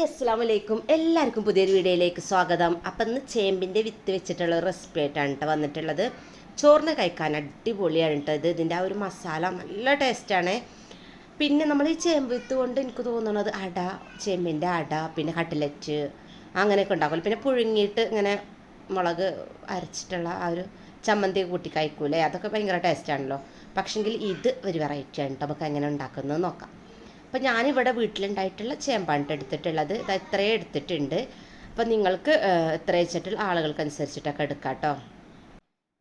Hi അസ്സാം വലൈക്കും എല്ലാവർക്കും പുതിയൊരു വീഡിയോയിലേക്ക് സ്വാഗതം. അപ്പം ഇന്ന് ചേമ്പിന്റെ വിത്ത് വെച്ചിട്ടുള്ള റെസിപ്പി ആയിട്ടാണ് കേട്ടോ വന്നിട്ടുള്ളത്. ചോറിന് കഴിക്കാൻ അടിപൊളിയാണ് കേട്ടോ ഇത്. ഇതിന്റെ ആ ഒരു മസാല നല്ല ടേസ്റ്റാണ് പിന്നെ നമ്മൾ ഈ ചേമ്പ് വിത്ത് കൊണ്ട് എനിക്ക് തോന്നുന്നത് അട ചേമ്പിന്റെ അട പിന്നെ കട്ട്ലറ്റ് അങ്ങനെയൊക്കെ ഉണ്ടാക്കുമല്ലോ പിന്നെ പുഴുങ്ങിയിട്ട് ഇങ്ങനെ മുളക് അരച്ചിട്ടുള്ള ആ ഒരു ചമ്മന്തി കൂട്ടി കഴിക്കൂലേ? അതൊക്കെ ഭയങ്കര ടേസ്റ്റാണല്ലോ പക്ഷെങ്കിൽ ഇത് ഒരു വെറൈറ്റി ആണ് കേട്ടോ നമുക്ക് എങ്ങനെ ഉണ്ടാക്കുന്നത് നോക്കാം. അപ്പോൾ ഞാനിവിടെ വീട്ടിലുണ്ടായിട്ടുള്ള ചേമ്പാണിട്ട് എടുത്തിട്ടുള്ളത്. ഇത് ഇത്രയും എടുത്തിട്ടുണ്ട്. അപ്പോൾ നിങ്ങൾക്ക് ഇത്ര വെച്ചിട്ടുള്ള ആളുകൾക്കനുസരിച്ചിട്ടൊക്കെ എടുക്കാം കേട്ടോ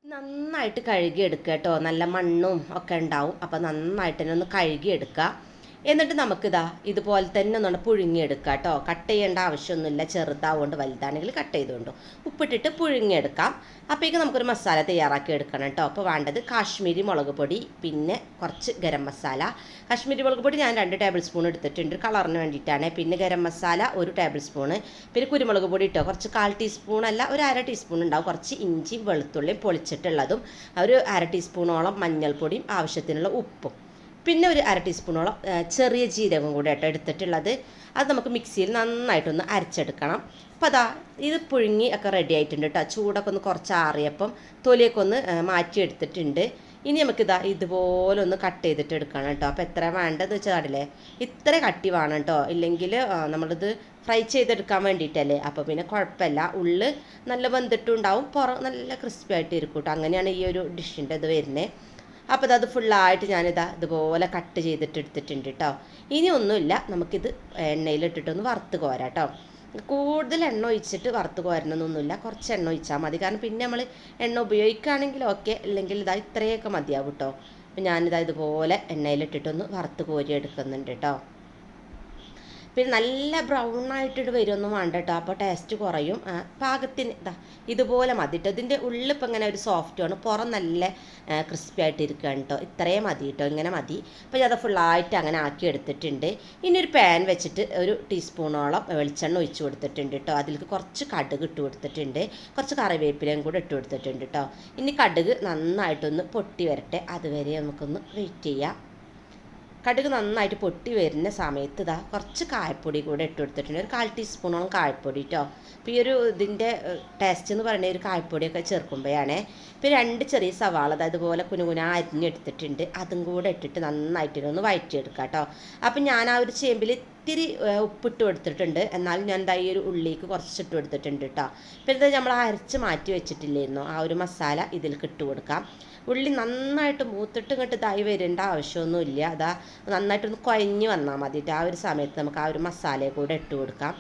നന്നായിട്ട് കഴുകി എടുക്കുക കേട്ടോ നല്ല മണ്ണും ഒക്കെ ഉണ്ടാവും. അപ്പോൾ നന്നായിട്ട് തന്നെ ഒന്ന് കഴുകി എടുക്കുക എന്നിട്ട് നമുക്കിതാ ഇതുപോലെ തന്നെ ഒന്ന് പുഴുങ്ങിയെടുക്കുക കേട്ടോ. കട്ട് ചെയ്യേണ്ട ആവശ്യമൊന്നുമില്ല. ചെറുതാവുകൊണ്ട് വലുതാണെങ്കിൽ കട്ട് ചെയ്തുകൊണ്ട് ഉപ്പിട്ടിട്ട് പുഴുങ്ങിയെടുക്കാം. അപ്പോഴേക്ക് നമുക്കൊരു മസാല തയ്യാറാക്കി എടുക്കണം കേട്ടോ. അപ്പോൾ വേണ്ടത് കാശ്മീരി മുളക് പൊടി പിന്നെ കുറച്ച് ഗരം മസാല. കാശ്മീരി മുളക് പൊടി ഞാൻ രണ്ട് ടേബിൾ സ്പൂൺ എടുത്തിട്ടുണ്ട്. കളറിന് വേണ്ടിയിട്ടാണ്. പിന്നെ ഗരം മസാല ഒരു ടേബിൾ സ്പൂണ്. പിന്നെ കുരുമുളക് പൊടി ഇട്ടോ. കുറച്ച് കാൽ ടീസ്പൂൺ അല്ല ഒരു അര ടീസ്പൂൺ ഉണ്ടാവും. കുറച്ച് ഇഞ്ചി വെളുത്തുള്ളിയും പൊളിച്ചിട്ടുള്ളതും. ഒരു അര ടീസ്പൂണോളം മഞ്ഞൾപ്പൊടിയും ആവശ്യത്തിനുള്ള ഉപ്പും. പിന്നെ ഒരു അര ടീസ്പൂണോളം ചെറിയ ജീരകം കൂടെ ആയിട്ട് എടുത്തിട്ടുള്ളത്. അത് നമുക്ക് മിക്സിയിൽ നന്നായിട്ടൊന്ന് അരച്ചെടുക്കണം. അപ്പോൾ അതാ ഇത് പുഴുങ്ങി ഒക്കെ റെഡി ആയിട്ടുണ്ട് കേട്ടോ ചൂടൊക്കെ ഒന്ന് കുറച്ച് ആറിയപ്പം തൊലിയൊക്കെ ഒന്ന് മാറ്റിയെടുത്തിട്ടുണ്ട്. ഇനി നമുക്കിതാ ഇതുപോലെ ഒന്ന് കട്ട് ചെയ്തിട്ട് എടുക്കണം കേട്ടോ അപ്പോൾ എത്ര വേണ്ടതെന്ന് വെച്ചാൽ വെച്ചാടില്ലേ ഇത്ര കട്ടി വേണം കേട്ടോ ഇല്ലെങ്കിൽ നമ്മളിത് ഫ്രൈ ചെയ്തെടുക്കാൻ വേണ്ടിയിട്ടല്ലേ അപ്പോൾ പിന്നെ കുഴപ്പമില്ല. ഉള്ള് നല്ല വെന്തിട്ടുണ്ടാവും പുറം നല്ല ക്രിസ്പി ആയിട്ട് ഇരിക്കും കേട്ടോ അങ്ങനെയാണ് ഈ ഒരു ഡിഷിന്റെ ഇത് വരുന്നത്. അപ്പോൾ അത് ഫുള്ളായിട്ട് ഞാനിതാ ഇതുപോലെ കട്ട് ചെയ്തിട്ട് എടുത്തിട്ടുണ്ട് കേട്ടോ ഇനി ഒന്നുമില്ല നമുക്കിത് എണ്ണയിലിട്ടിട്ടൊന്ന് വറുത്ത് കോരാം കേട്ടോ കൂടുതൽ എണ്ണ ഒഴിച്ചിട്ട് വറുത്ത് കോരണമെന്നൊന്നുമില്ല കുറച്ച് എണ്ണ ഒഴിച്ചാൽ മതി. കാരണം പിന്നെ നമ്മൾ എണ്ണ ഉപയോഗിക്കുകയാണെങ്കിൽ ഓക്കെ അല്ലെങ്കിൽ ഇതാ ഇത്രയൊക്കെ മതിയാവും കേട്ടോ അപ്പം ഞാനിതാ ഇതുപോലെ എണ്ണയിലിട്ടിട്ടൊന്ന് വറുത്ത് കോരി എടുക്കുന്നുണ്ട് കേട്ടോ പിന്നെ നല്ല ബ്രൗൺ ആയിട്ടിട്ട് വരുമൊന്നും വേണ്ട കേട്ടോ അപ്പോൾ ടേസ്റ്റ് കുറയും പാകത്തിന് ഇതാ ഇതുപോലെ മതി കേട്ടോ ഇതിന്റെ ഉള്ളിപ്പോൾ ഇങ്ങനെ ഒരു സോഫ്റ്റ് ആണ്. പുറം നല്ല ക്രിസ്പി ആയിട്ട് ഇരിക്കുകയാണ് കേട്ടോ ഇത്രയും മതി കേട്ടോ ഇങ്ങനെ മതി. അപ്പോൾ ഞാൻ അത് ഫുള്ളായിട്ട് അങ്ങനെ ആക്കി എടുത്തിട്ടുണ്ട്. ഇനി ഒരു പാൻ വെച്ചിട്ട് ഒരു ടീസ്പൂണോളം വെളിച്ചെണ്ണ ഒഴിച്ച് കൊടുത്തിട്ടുണ്ട് കേട്ടോ അതിലേക്ക് കുറച്ച് കടുക് ഇട്ട് കൊടുത്തിട്ടുണ്ട്. കുറച്ച് കറിവേപ്പിലയും കൂടെ ഇട്ട് കൊടുത്തിട്ടുണ്ട് കേട്ടോ ഇനി കടുക് നന്നായിട്ടൊന്ന് പൊട്ടി വരട്ടെ. അതുവരെ നമുക്കൊന്ന് വെയിറ്റ് ചെയ്യാം. കടുക് നന്നായിട്ട് പൊട്ടി വരുന്ന സമയത്ത് ഇതാ കുറച്ച് കായപ്പൊടി കൂടെ ഇട്ട് കൊടുത്തിട്ടുണ്ട്. ഒരു കാൽ ടീസ്പൂണോളം കായപ്പൊടി കേട്ടോ അപ്പോൾ ഈ ഒരു ഇതിന്റെ ടേസ്റ്റ് എന്ന് പറയുന്നത് ഒരു കായപ്പൊടിയൊക്കെ ചേർക്കുമ്പോഴാണ് ഇപ്പോൾ രണ്ട് ചെറിയ സവാള അതായത് ഇതുപോലെ കുനുകുന അരിഞ്ഞെടുത്തിട്ടുണ്ട്. അതും കൂടെ ഇട്ടിട്ട് നന്നായിട്ട് ഒന്ന് വഴറ്റിയെടുക്കാം കേട്ടോ അപ്പം ഞാൻ ആ ഒരു ചേമ്പിൽ ഇത്തിരി ഉപ്പിട്ട് കൊടുത്തിട്ടുണ്ട്. എന്നാലും ഞാൻ എന്താ ഈ ഒരു ഉള്ളിക്ക് കുറച്ച് ഇട്ട് കൊടുത്തിട്ടുണ്ട് കേട്ടോ പിന്നെ നമ്മൾ അരച്ച് മാറ്റി വെച്ചിട്ടില്ലായിരുന്നു ആ ഒരു മസാല ഇതിൽ ഇട്ട് കൊടുക്കാം. ഉള്ളി നന്നായിട്ട് മൂത്തിട്ട് ഇങ്ങോട്ട് ഇതായി വരേണ്ട ആവശ്യമൊന്നുമില്ല. അതാ നന്നായിട്ടൊന്ന് കുഴഞ്ഞ് വന്നാൽ മതിയിട്ട് ആ ഒരു സമയത്ത് നമുക്ക് ആ ഒരു മസാലയെ കൂടെ ഇട്ട് കൊടുക്കാം.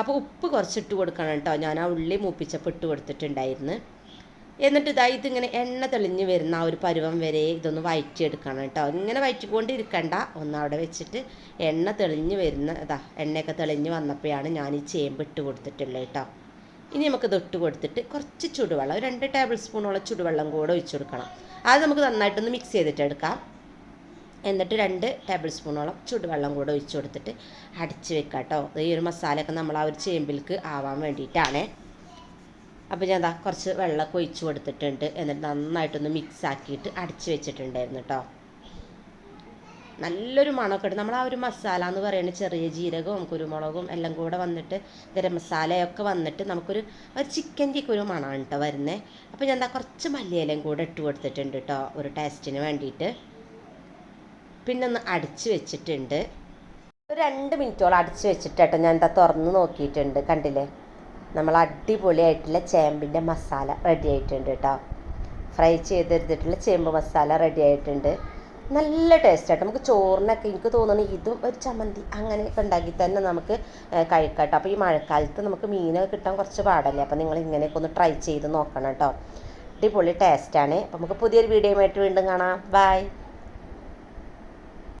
അപ്പോൾ ഉപ്പ് കുറച്ച് ഇട്ട് കൊടുക്കണം കേട്ടോ ഞാൻ ആ ഉള്ളി മൂപ്പിച്ചപ്പോൾ ഇട്ട് കൊടുത്തിട്ടുണ്ടായിരുന്നു. എന്നിട്ട് ഇതാ ഇതിങ്ങനെ എണ്ണ തെളിഞ്ഞ് വരുന്ന ആ ഒരു പരുവം വരെ ഇതൊന്ന് വയറ്റിയെടുക്കണം കേട്ടോ. ഇങ്ങനെ വയറ്റിക്കൊണ്ടിരിക്കണ്ട. ഒന്ന് അവിടെ വെച്ചിട്ട് എണ്ണ തെളിഞ്ഞ് വരുന്ന ഇതാ എണ്ണയൊക്കെ തെളിഞ്ഞ് വന്നപ്പോഴാണ് ഞാൻ ഈ ചേമ്പ് ഇട്ട് കൊടുത്തിട്ടുള്ളത് കേട്ടോ. ഇനി നമുക്ക് ഇട്ട് കൊടുത്തിട്ട് കുറച്ച് ചുടുവെള്ളം ഒരു രണ്ട് ടേബിൾ സ്പൂണോളം ചുടുവെള്ളം കൂടെ ഒഴിച്ചു കൊടുക്കണം. അത് നമുക്ക് നന്നായിട്ടൊന്ന് മിക്സ് ചെയ്തിട്ട് എടുക്കാം. എന്നിട്ട് രണ്ട് ടേബിൾ സ്പൂണോളം ചുടുവെള്ളം കൂടെ ഒഴിച്ചു കൊടുത്തിട്ട് അടിച്ച് വെക്കാം കേട്ടോ. ഈ ഒരു മസാലയൊക്കെ നമ്മൾ ആ ഒരു ചേമ്പിൽക്ക് ആവാൻ വേണ്ടിയിട്ടാണ്. അപ്പോൾ ഞാൻ ദാ കുറച്ച് വെള്ളമൊക്കെ ഒഴിച്ച് കൊടുത്തിട്ടുണ്ട്. എന്നിട്ട് നന്നായിട്ടൊന്ന് മിക്സ് ആക്കിയിട്ട് അടിച്ച് വെച്ചിട്ടുണ്ടായിരുന്നു കേട്ടോ നല്ലൊരു മണമൊക്കെ ഉണ്ട്. നമ്മൾ ആ ഒരു മസാല എന്ന് പറയുന്നത് ചെറിയ ജീരകവും കുരുമുളകും എല്ലാം കൂടെ വന്നിട്ട് ഗരം മസാലയൊക്കെ വന്നിട്ട് നമുക്കൊരു ഒരു ചിക്കന്റെയൊക്കെ ഒരു മണമാണ് കേട്ടോ വരുന്നത് അപ്പോൾ ഞാൻ എന്താ കുറച്ച് മല്ലിയിലയും കൂടെ ഇട്ട് കൊടുത്തിട്ടുണ്ട് കേട്ടോ ഒരു ടേസ്റ്റിന് വേണ്ടിയിട്ട്. പിന്നെ ഒന്ന് അടിച്ച് വെച്ചിട്ടുണ്ട്. ഒരു രണ്ട് മിനിറ്റോളം അടിച്ച് വെച്ചിട്ട് കേട്ടോ ഞാൻ എന്താ തുറന്ന് നോക്കിയിട്ടുണ്ട്. കണ്ടില്ലേ? നമ്മൾ അടിപൊളിയായിട്ടുള്ള ചേമ്പിന്റെ മസാല റെഡി ആയിട്ടുണ്ട് കേട്ടോ. ഫ്രൈ ചെയ്തെടുത്തിട്ടുള്ള ചേമ്പ് മസാല റെഡി ആയിട്ടുണ്ട്. നല്ല ടേസ്റ്റായിട്ട് നമുക്ക് ചോറിനൊക്കെ എനിക്ക് തോന്നുന്നു ഇതും ഒരു ചമ്മന്തി അങ്ങനെയൊക്കെ ഉണ്ടാക്കി തന്നെ നമുക്ക് കഴിക്കാം അപ്പോൾ ഈ മഴക്കാലത്ത് നമുക്ക് മീനൊക്കെ കിട്ടാൻ കുറച്ച് പാടല്ലേ? അപ്പോൾ നിങ്ങൾ ഇങ്ങനെയൊക്കെ ഒന്ന് ട്രൈ ചെയ്ത് നോക്കണം കേട്ടോ. അടിപൊളി ടേസ്റ്റാണ് അപ്പോൾ നമുക്ക് പുതിയൊരു വീഡിയോ ആയിട്ട് വീണ്ടും കാണാം. ബൈ